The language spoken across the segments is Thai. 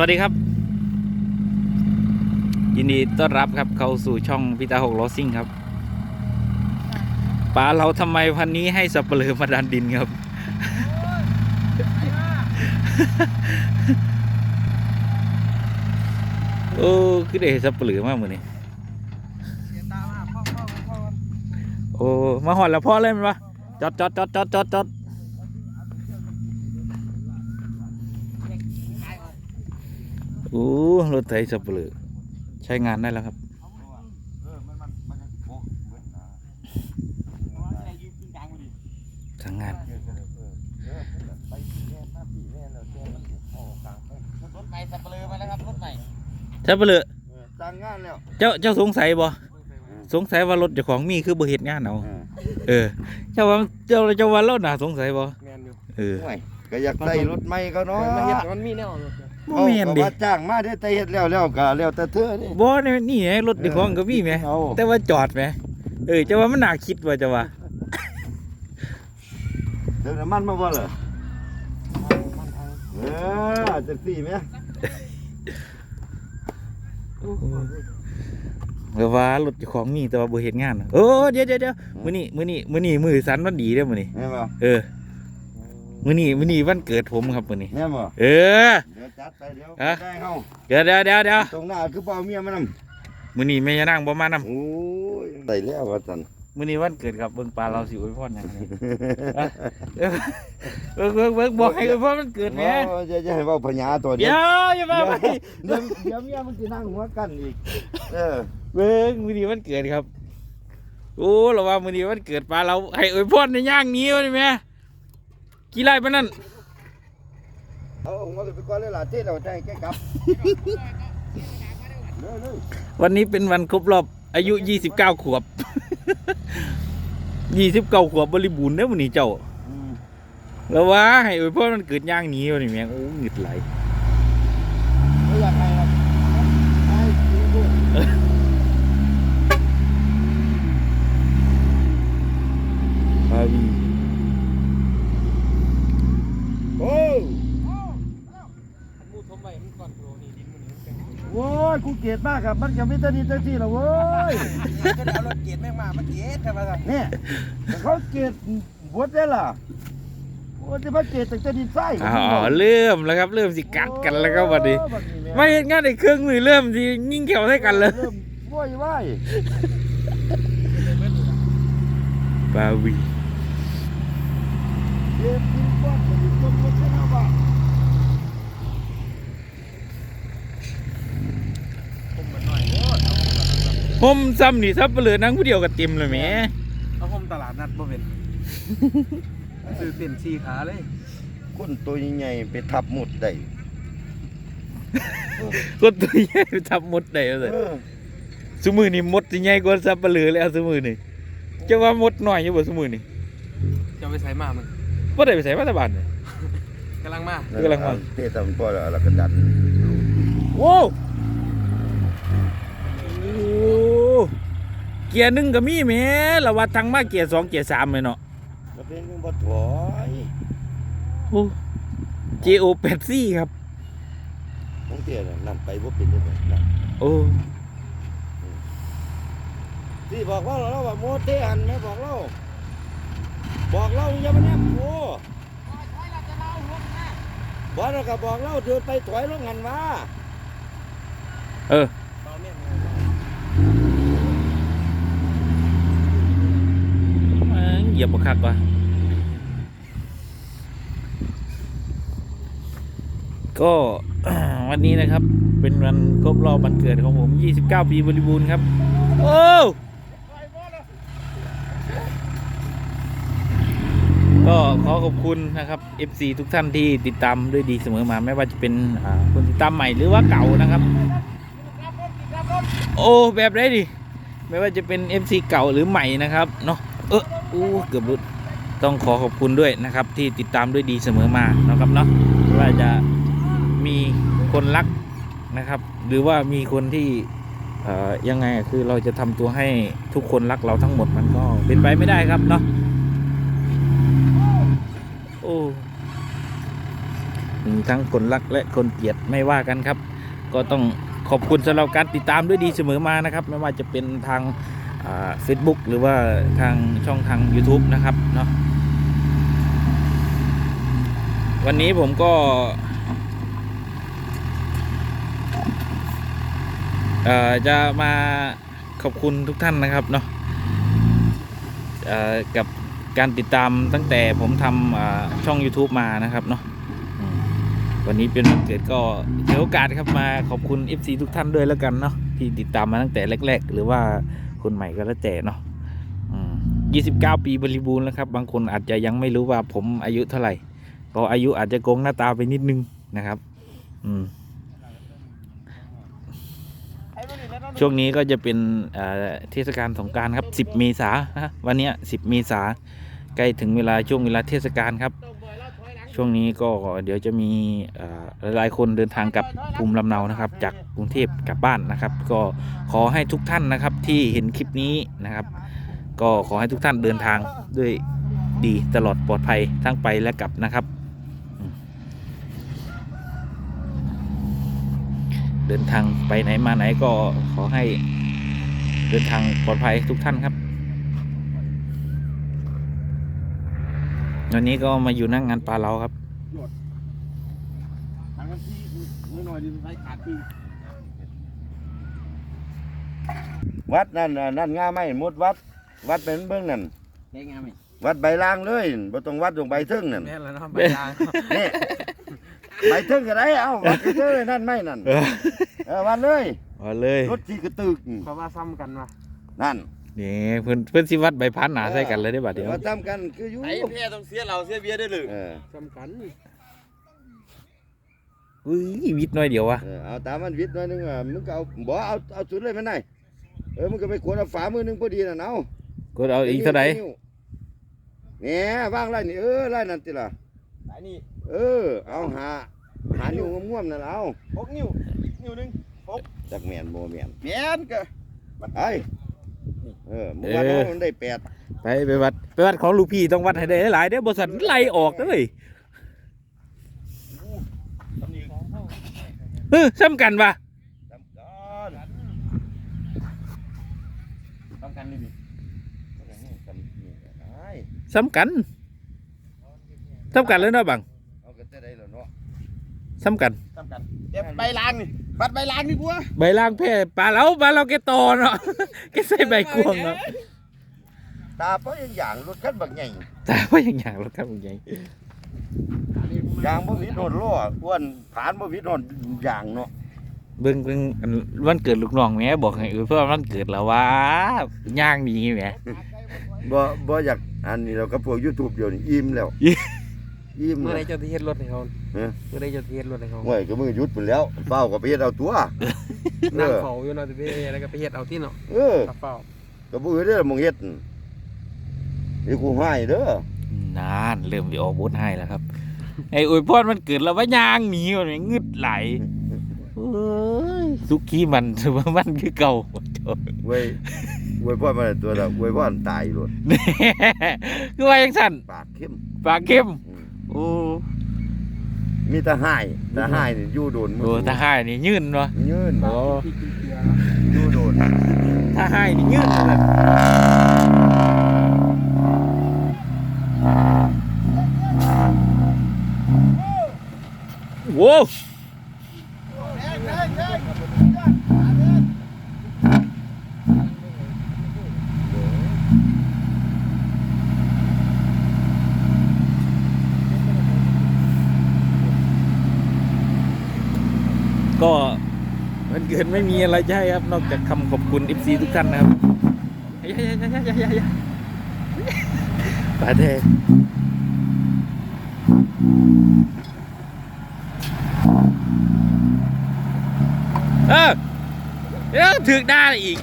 วัสดีครับ ยินดีต้อนรับครับเข้าสู่ช่องพิตาหกล้อซิ่งครับป๋าเราทำไมวันนี้ให้สับเปลือมาดันดินครับ โอ้คือได้สับเปลือมากมือนี้โอ้มาหอดแล้วพ่อเล่นปะจอดจอดจอดจอดจอดจอดโอ้ รถไถสับเปลือใช้งานได้แล้วครับทางงานรถใหม่สับเปลือมาแล้วครับรถใหม่สับเปลือจ้างงานแล้วเจ้าเจ้าสงสัยบ่สงสัยว่ารถเจ้าของมีคือบ่เฮ็ดงานเอาเออ เจ้าว่าเจ้าเจ้าว่าเราน่าสงสัยบ่แมนอยู่เออห่วยก็อยากได้รถใหม่ก็เนาะมาเฮ็ดมันมีแนวรถ บ่แม่นเอาดิก็ว่าจ้างมาได้แต่เฮ็ดแล้วแล้วก็แล้วแต่เธอนี่บ่นี่นี่ไงรถเจ้าของก็มีแหมเอาแต่ว่าจอดแหมเออเจ้าว่ามันน่าคิดว่าเจ้าว่าเติมน้ำมันมาบ่เหรอเออจังซี่แหมเออว่ารถเจ้าของมีแต่ว่าบ่เฮ็ดงานน่ะโอ้เดี๋ยวเดี๋ยวเดี๋ยวมื้อนี้มื้อนี้มื้อนี้มื้อสันวันดีเด้อมื้อนี้แม่นบ่เออ มื้อนี้มื้อนี้วันเกิดผมครับมื้อนี้ แม่นบ่เออ เดี๋ยวจัดไปเดี๋ยวฮะ ได้เฮาเดี๋ยวเดี๋ยวเดี๋ยวเดี๋ยวตรงหน้าคือบ่เอาเมียมานำมื้อนี้แม่ยานางบ่มานํโอ้ยได้แล้วว่าซั่นมื้อนี้วันเกิดครับเบิ่งปลาเราสิอวยพรหยังไงเออเบิ่งเบิ่งเบิ่งบอกให้อวยพรมันเกิดแหมโอ้ยจะจะให้เว้าพญาตัวเดี๋เดียยววอย่ามาไปเดี๋ยวเดี๋ยวเมียมันสินั่งหัวกันอีกเออเบิ่งมื้อนี้วันเกิดครับ โอ้เราว่ามื้อนี้วันเกิดปลาเราให้อวยพรในย่างหนี้วนี่แหม่ กี่ไร่ปานนั้นเอาหัวไปก่อนเลยล่ะเทศเราได้แกกลับเร็วๆวันนี้เป็นวันครบรอบอายุ 29 ขวบ 29 ขวบบริบูรณ์เด้อมื้อนี้เจ้าอืมแล้วว่าให้อวยพรมันเกิดย่างหนี้วนี่แหม่โอ้หงึดไหล ไม่อยากให้ครับให้ดูดู ปาวี โอ้ย มูทมไปมันก่อนโปรนี่ดินมันนี่มันเป็น โว้ ยกูเกลียดมากครับมันจะไม่ตันนี้ตันที่หรอเว้ยก็เดี๋ยวเอารถเกียร์แม่งมามาเกียร์ทำไมล่ะเนี่ยแต่เขาเกลียดบดได้ล่ะโอ้ยจะมาเกลียดแต่จะดินไส้อ๋อเริ่มแล้วครับ เริ่มสิกัดกันแล้วครับบัดนี้โอ้ยบัดนี้แไม่เห็นงานในเครื่องมือเริ่มสิยิ่งเขียวใส่กันเลยเริ่มโว้ยว้ายบาวี เกลียดดินบ้านจะดินต้นบดใช่ไหมบ้า ผมมันหน่อยโอ้ย ผมซ้ำนี่ซับเปลือนั่งผู้เดียวกับเต็มเลยแหมเอาผมตลาดนัดบ่เป็นซื้อเต็นสี่ขาเลยคนตัวใหญ่ๆไปทับหมุดได้ก็ตัวใหญ่ทับมดได้เลยเออสมือนี่มดสิใหญ่กว่าซับเปลือแล้วสมือนี่จะว่ามดน้อยอยู่บ่สมือนี่จะไปใส่มามันบ่ได้ไปใส่มาตาบานเลยกำลังมากำลังมาเทศทำพ่อแล้วแล้วก็ดันโว้วโอ้ เกียร์หนึ่งก็มีแหมละว่าทางมาเกียร์สองเกียร์สามเลยเนาะแล้วเป็นยังบ่ถอยโอ้ JO แปดซี่ครับ ของเตี้ยน่ะนั่นไปบ่เป็นได้ไหมนั่นโอ้ที่บอกว่าเราว่าโมเตหันไหมบอกเรา บอกเราอย่ามาแนบกูบอกเราก็บอกเราเดินไปถอยลงหันมา เออ เบาแม่ง แม่ง เหยียบบักคักวะก็วันนี้นะครับ เป็นวันครบรอบวันเกิดของผม 29 ปีบริบูรณ์ครับ โอ้ก็ขอขอบคุณนะครับ FC ทุกท่านที่ติดตามด้วยดีเสมอมา ไม่ว่าจะเป็นคนติดตามใหม่หรือว่าเก่านะครับ โอ้แบบไรดิไม่ว่าจะเป็น FC เก่าหรือใหม่นะครับเนาะเออ อู้เกือบหลุดต้องขอขอบคุณด้วยนะครับ ที่ติดตามด้วยดีเสมอมานะครับเนาะว่าจะมีคนรักนะครับ หรือว่ามีคนที่ยังไงคือเราจะทำตัวให้ทุกคนรักเราทั้งหมดมันก็เป็นไปไม่ได้ครับเนาะโอ้ทั้งคนรักและคนเกลียดไม่ว่ากันครับ ก็ต้องขอบคุณสำหรับการติดตามด้วยดีเสมอมานะครับ ไม่ว่าจะเป็นทาง เฟซบุ๊กหรือว่าทางช่องทาง YouTube นะครับเนาะวันนี้ผมก็จะมาขอบคุณทุกท่านนะครับเนาะกับการติดตามตั้งแต่ผมทำช่อง YouTube มานะครับเนาะวันนี้เป็นวันเกิดก็ถือโอกาสครับมาขอบคุณ FC ทุกท่านด้วยแล้วกันเนาะที่ติดตามมาตั้งแต่แรก ๆ หรือว่า คนใหม่ก็แล้วแต่เนาะ29ปีบริบูรณ์แล้วครับบางคนอาจจะยังไม่รู้ว่าผมอายุเท่าไหร่ก็อายุอาจจะโกงหน้าตาไปนิดนึงนะครับ อืมช่วงนี้ก็จะเป็นเทศกาลสงกรารครับ 10 เมษานะวันนี้ 10 เมษาใกล้ถึงเวลาช่วงเวลาเทศกาลครับ ช่วงนี้ก็เดี๋ยวจะมีหลายๆคนเดินทางกลับภูมิลำเนานะครับ จากกรุงเทพกลับบ้านนะครับ ก็ขอให้ทุกท่านนะครับที่เห็นคลิปนี้นะครับ ก็ขอให้ทุกท่านเดินทางด้วยดีตลอดปลอดภัยทั้งไปและกลับนะครับ เดินทางไปไหนมาไหนก็ขอให้เดินทางปลอดภัยทุกท่านครับ วันนี้ก็มาอยู่นั่งงานปลาเราครับทางนั้นที่ไม่หน่อยดิไฟขาดปีวัดนั่นน่ะนั่นง่าไม่หมดวัด วัดเป็นเบื้องนั่นได้งามไหมวัดใบลางเลยบ่ต้องวัดตรงใบเทึ่งนั่นแม่นแล้วเนาะใบลางนี่ใบเทึ่งก็ได้เอ้าวัดเทึ่งเลยนั่นไม่นั่นเออวัดเลยมาเลยรถที่กระตึกเพราะว่าซ้ำกันว่ะนั่น นี่เพื่อนเพื่อนสิวัดใบพันหนาใส่กันเลยได้บัดเดียวว่าทำกันคืออยู่ไอ้เพียต้องเสียเราเสียเบียร์ได้เลยเออซ้ำกันอุ้ยวิทย์น้อยเดียววะเออเอาตามมันวิทย์หน่อยนึงอะมึงก็เอาบ่เอาเอาสุดเลยมันได้เออมึงก็ไปขวนเอาฝามือหนึงพอดีน่ะเอาก็เอาอีกเท่าไหร่เนี่ยว่างไรนี่เออไรนั่นติล่ะไอ้นี่เออ เอาหาหานิ้วง่วมๆนั่นเอาหกนิ้วนิ้วหนึงจักแม่นบ่แม่นแม่นก็ไอ้ เออเมื่อวานเอามันได้แปดไปไปวัดไปวัดของลูกพี่ต้องวัดให้ได้หลายๆเด้อบริษัทไล่ออกเลยเออซ้ำกันปะจำกันจำกันนี่ดิจำนี่ไอ้ซ้ำกันซ้ำกันเลยเนาะบัง เอากันจะได้แล้วเนาะ ซ้ำกันทำกันเก็บใบลางนี่บัดใบลางนี่บัวใบล่างแพ้ปลาเราปลาเราแกโตเนาะแกใส่ใบกวงเนาะตาเพราะอย่างอย่างรถคันบักใหญ่แต่ว่าอย่างอย่างเราทำยังไงยางบ่วิดโดนล้ออ้วนผานบ่วิดโดนยางเนาะเบิ่งเบิ่งอันวันเกิดลูกน้องแหม่บอกให้เออเพื่อวันเกิดแล้วว่าย่างดีแหม บ่บ่อยากอันนี้เราก็พวก YouTube เดี๋ยวนี้อิ่มแล้วอิ่มเมื่อไรแล้วเจ้าที่เฮ็ดรถให้เขา เอ๊ะเมื่อไรเจ้าที่เฮ็ดรถให้เขาห่วยก็มือหยุดพุ่นแล้วเฝ้าก็ไปเฮ็ดเอาตัว เอนั่งอ เฝ้าอยู่เนาะแต่ไปเฮ็ดแล้วก็ไปเฮ็ดเอาที่เนาะเออถ้าเฝ้าก็บ่เด้อมองเฮ็ดนี่กูให้เด้อนานเริ่มจะออกบทให้แล้วครับ ไอ้อวยพรมันเกิดแล้วว่าย่างหนีมันงึดไหลเอ้ยสุกี้มันถือว่ามันคือเก่าเว้ยเว้ยพ่อมาได้ตัวละเว้ยพ่อมันตายโลดแน่คือว่ายังสั่นปากเข้มปากเข้มอืมโอ้ มีแต่ให้แต่ให้นี่อยู่โดนโหถ้าให้นี่ยื่นเนาะยืนโอ้พี่กินเกลืออยู่โดน ถ้าให้นี่ยื่นเลยโว้วก็ มันเกิดไม่มีอะไรจะให้ครับ นอกจากคำขอบคุณ FC ทุกท่านนะครับยายายายายายาปาเทเออเดี๋ยวถึกได้อีก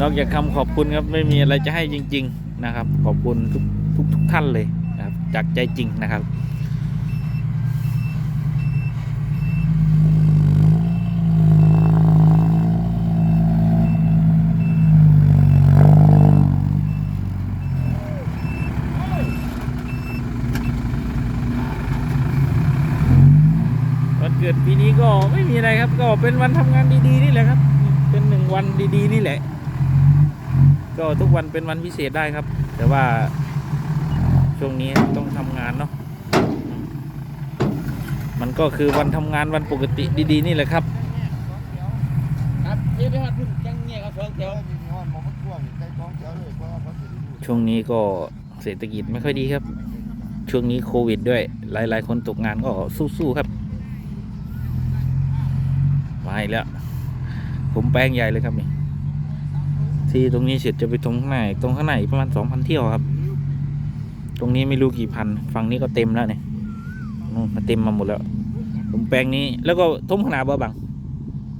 นอกจากคำขอบคุณครับไม่มีอะไรจะให้จริง ๆ นะครับ ขอบคุณทุกทุกทุกท่านเลยนะครับ จากใจจริงนะครับ ก็เป็นวันทำงานดีๆนี่แหละครับ เป็นหนึ่งวันดีๆนี่แหละ ก็ทุกวันเป็นวันพิเศษได้ครับ แต่ว่าช่วงนี้ต้องทำงานเนาะมันก็คือวันทำงานวันปกติดีๆนี่แหละครับครับเดี๋ยวไปหาพุ่นจังเงี้ยครับสองแถวช่วงนี้ก็เศรษฐกิจไม่ค่อยดีครับ ช่วงนี้โควิดด้วย หลาย ๆ คนตกงานก็สู้ๆครับ มาอีกแล้ว ผมแปลงใหญ่เลยครับนี่ที่ตรงนี้เสร็จจะไปตรงข้างในตรงข้างในประมาณสองพันเที่ยวครับ ตรงนี้ไม่รู้กี่พันฝั่งนี้ก็เต็มแล้วเนี่ยนู่นมาเต็มมาหมดแล้ว ผมแปลงนี้แล้วก็ทมขนาดบ่บัง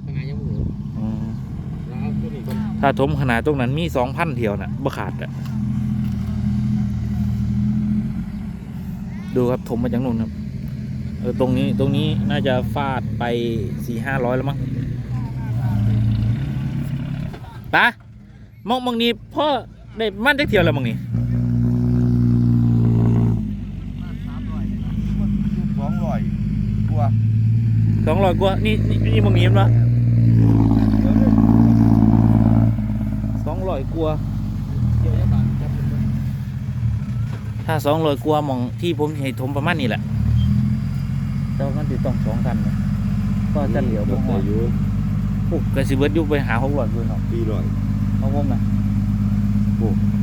ทางไหนยังบ่รู้อืมเราเอาตัวนี้ก่อนถ้าทมขนาดตรงนั้นมีสองพันเที่ยวน่ะบ่ขาดอะดูครับถมมาจากนู่นครับ เออตรงนี้ตรงนี้น่าจะฟาดไปสี่ห้าร้อยแล้วมั้งปะมองมองนี้พ่อได้มันจักเที่ยวแล้วมองนี้สองร้อยกว่าสองร้อยกว่านี่นี่นี่มองนี้มั้ยสองร้อยกว่าเดี๋ยวจะบานจับเป็นถ้าสองร้อยกว่ามองที่ผมให้ถมประมาณนี้แหละ แต่ว่ามันติดต้องสองกันนะก็จะเหลียวบ่ฮอดอยู่โอ้ก็สิเบิดอยุบไปหาหกร้อยด้วยเนาะปีร้อยเอาผมนะ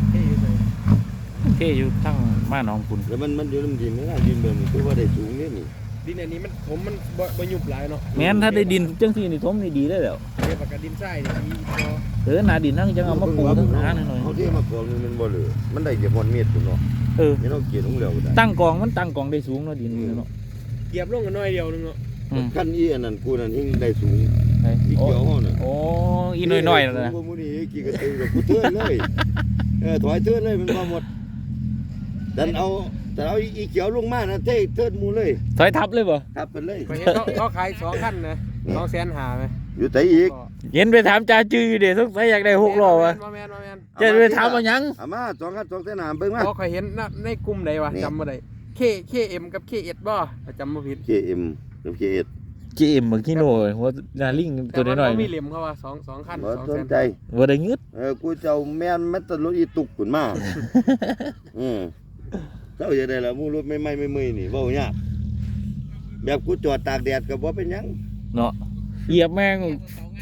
เท่อยู่เลยเท่อยู่ทั้งบ้านหน้องคุณแล้วมันมันอยู่ลำดินไม่ได้ดินแบบนี้คือว่าได้สูงเนี่ยนี่ดินอันนี้มันผมมันบ่บ่หยุบหลายเนาะแม้นถ้าได้ดินจังที่นี่ถมนี่ดีได้แล้วเรียกว่ากับดินทรายนี่มีพอเออหนาดินนั่งจังเอามาปูทั้งหนาหน่อยเขาที่มากองนี่มันบ่เหลือมันได้เก็บมันเม็ดพุ่นเนาะๆเออนี่เราเกี่ยวลงแล้วก็ได้ตั้งกองมันตั้งกองได้สูงเนาะดินนี่เนาะ เหยียบลงกันน้อยเดียวนึงเนาะอืมขั้นอีอันนั้นกูนั่นเองได้สูงไอ้อีโอ้เกี่ยวเฮาน่ะโอ้อีน้อยๆนั่นนะกูมื้อนี้กี่กระตือกับกูเทือนเลยเออถอยเทือนเลยมันบ่หมดดันเอาแต่เอาอีเขียวลงมานะเท่เทิดหมูเลยถอยทับเลยบ่ครับเป็นเลยไปเห็นเขาเขาขายสองขั้นนะสองแสนหาไหมอยู่แต่อีกเย็นไปถามจ่าจืออยู่เดี๋ยวสงสัยอยากได้หกล้อวะบ่แม่นบ่แม่นจะไปถามเอาหยังเอามาสองคันสองเส้นหามเบิ่งมาเขาเคยเห็นนะในกลุ่มใดวะนี่จำบ่ได้ เคเคเอ็มกับเคเอ็ดบ่จำบ่ผิด KM กับ KS เจมเมื่อกี้โน่หัวดาริ่งตัวแต่ว่าน้อยเขามีเหลี่ยมเขาว่าสองสองขั้นบ่สองสแสนนใจๆว่าได้งึดเออกูจะเอาแม่นมันตะลุอีตุกขึ้นมา อืมเจ้าจะได้ละมูรถไม่ไม่ไม่ไม่นี่เว้ายากแบบกูจอดตากแดดก็บ่เป็นหยังเนาะเหยียบแม่ง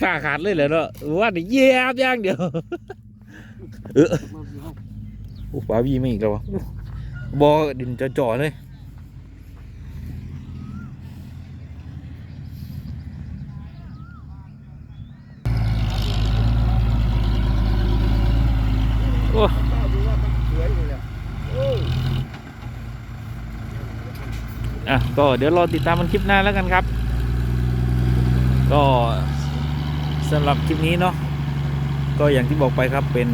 ฝ้าขาดเลยเหรอเนาะว่าเดี๋ยวเหยียบอย่างเดียวเออโอ้ปาวีไม่อีกแล้ววะ บอดินจะจ่อเลยโอ้สวยนี่แหละโอ้อะก็เดี๋ยวรอติดตามมันคลิปหน้าแล้วกันครับ ก็สำหรับคลิปนี้เนาะก็อย่างที่บอกไปครับเป็น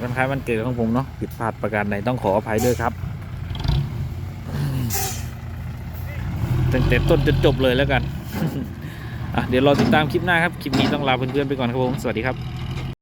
วันคล้ายวันเกิดของผมเนาะผิดพลาดประการใดต้องขออภัยด้วยครับ ตั้งแต่ต้นจนจบเลยแล้วกันอะเดี๋ยวรอติดตามคลิปหน้าครับ คลิปนี้ต้องลาเพื่อนๆไปก่อนครับผม สวัสดีครับ